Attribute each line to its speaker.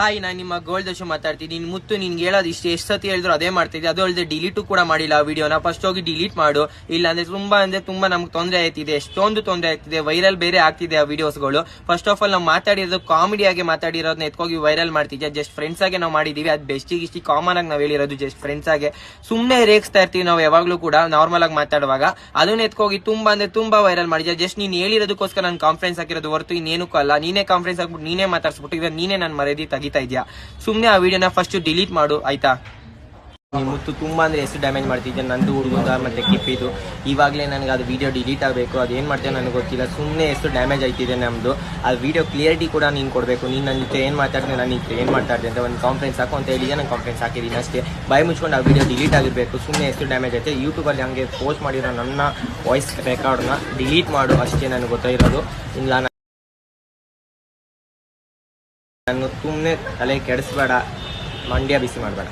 Speaker 1: Hi ನಾನು ನಿಮ್ಮ gold ದಶು ಮಾತಾಡ್ತೀನಿ ನಿನ್ ಮುತ್ತು, ನಿನ್ಗೆ ಹೇಳೋದು ಇಷ್ಟು. ಎಷ್ಟು ಸತಿ ಹೇಳಿದ್ರು ಅದೇ ಮಾಡ್ತಿದ್ದೆ. ಅದು ಅಲ್ಲದೆ ಡಿಲೀಟು ಕೂಡ ಮಾಡಿಲ್ಲ ಆ ವಿಡಿಯೋನ ಫಸ್ಟ್ ಹೋಗಿ ಡಿಲೀಟ್ ಮಾಡು. ಇಲ್ಲ ಅಂದ್ರೆ ತುಂಬಾ ಅಂದ್ರೆ ತುಂಬಾ ನಮ್ಗೆ ತೊಂದರೆ ಆಯ್ತಿದೆ. ಎಷ್ಟೊಂದು ತೊಂದರೆ ಆಗ್ತಿದೆ ವೈರಲ್ ಬೇರೆ ಆಗ್ತಿದೆ ಆ ವಿಡಿಯೋಸ್ಗಳು ಫಸ್ಟ್ ಆಫ್ ಆಲ್ ನಾವು ಮಾತಾಡಿರೋದು ಕಾಮಿಡಿ ಆಗಿ ಮಾತಾಡಿರೋದನ್ನ ಎತ್ಕೋಗಿ ವೈರಲ್ ಮಾಡ್ತಿದ್ದೆ ಜಸ್ಟ್ ಫ್ರೆಂಡ್ಸ್ ಆಗಿ ನಾವು ಮಾಡಿದೀವಿ. ಅದು ಬೆಸ್ಟಿಗೆ ಇಷ್ಟು ಕಾಮನ್ ಆಗಿ ನಾವು ಹೇಳಿರೋದು ಜಸ್ಟ್ ಫ್ರೆಂಡ್ಸ್ ಆಗಿ. ಸುಮ್ಮನೆ ರೇಗಿಸ್ತಾ ಇರ್ತೀವಿ ನಾವು ಯಾವಾಗಲೂ ಕೂಡ ನಾರ್ಮಲ್ ಆಗಿ ಮಾತಾಡುವಾಗ. ಅದನ್ನ ಎತ್ಕೋಗಿ ತುಂಬಾ ಅಂದ್ರೆ ತುಂಬಾ ವೈರಲ್ ಮಾಡಿದ್ದೆ ಜಸ್ಟ್ ನೀನು ಹೇಳಿರೋದಕ್ಕೋಸ್ಕರ ನಾನು ಕಾನ್ಫರೆನ್ಸ್ ಹಾಕಿರೋದು ಹೊರತು ಇನ್ನೇನಕ್ಕೂ ಅಲ್ಲ. ನೀನೇ ಕಾನ್ಫರೆನ್ಸ್ ಹಾಕ್ಬಿಟ್ಟು ನೀನೇ ಮಾತಾಡ್ಸ್ಬಿಟ್ಟು ಇವಾಗ ನೀನೇ ನಾನು ಮರದಿ ಮರ್ಯಾದೆ ತೆಗಿತಾ ಇದೆಯಾ? ಸುಮ್ಮನೆ ಆ ವಿಡಿಯೋನ ಫಸ್ಟ್ ಡಿಲೀಟ್ ಮಾಡು, ಆಯ್ತಾ? ಮುತ್ತು ತುಂಬಾ ಅಂದ್ರೆ ಎಷ್ಟು ಡ್ಯಾಮೇಜ್ ಮಾಡ್ತಿದ್ದೆ ನಂದು ಹುಡುಗ ಮತ್ತೆ ಕಿಪ್ಪಿದು. ಇವಾಗಲೇ ನನಗೆ ಅದು ವಿಡಿಯೋ ಡಿಲೀಟ್ ಆಗಬೇಕು. ಅದು ಏನು ಮಾಡ್ತೇನೆ ನನಗೆ ಗೊತ್ತಿಲ್ಲ. ಸುಮ್ಮನೆ ಎಷ್ಟು ಡ್ಯಾಮೇಜ್ ಆಯ್ತಿದೆ ನಮ್ಮದು ಆ ವಿಡಿಯೋ ಕ್ಲಿಯರಿಟಿ ಕೂಡ ನೀನು ಕೊಡಬೇಕು. ನೀನು ನನ್ನ ಜೊತೆ ಏನು ಮಾತಾಡ್ತೀನಿ ನಾನು ಇತ್ತು ಏನು ಮಾತಾಡ್ದೆ ಅಂತ ಒಂದು ಕಾನ್ಫರೆನ್ಸ್ ಹಾಕು ಅಂತ ಹೇಳಿದೆ ನಾನು ಕಾನ್ಫರೆನ್ಸ್ ಹಾಕಿದ್ದೀನಿ ಅಷ್ಟೇ. ಬಾಯಿ ಮುಚ್ಕೊಂಡು ಆ ವಿಡಿಯೋ ಡಿಲೀಟ್ ಆಗಿರಬೇಕು. ಸುಮ್ಮನೆ ಎಷ್ಟು ಡ್ಯಾಮೇಜ್ ಆಯ್ತು? ಯೂಟ್ಯೂಬಲ್ಲಿ ಹಂಗೆ ಪೋಸ್ಟ್ ಮಾಡಿರೋ ನನ್ನ ವಾಯ್ಸ್ ರೆಕಾರ್ಡ್ನ ಡಿಲೀಟ್ ಮಾಡು. ಅಷ್ಟೇ ನನಗೆ ಗೊತ್ತಾಗಿರೋದು. ಇಲ್ಲ ನಾನು ಸುಮ್ಮನೆ ತಲೆ ಕೆಡಿಸ್ಬೇಡ ಮಂಡ್ಯ ಬಿಸಿ ಮಾಡಬೇಡ.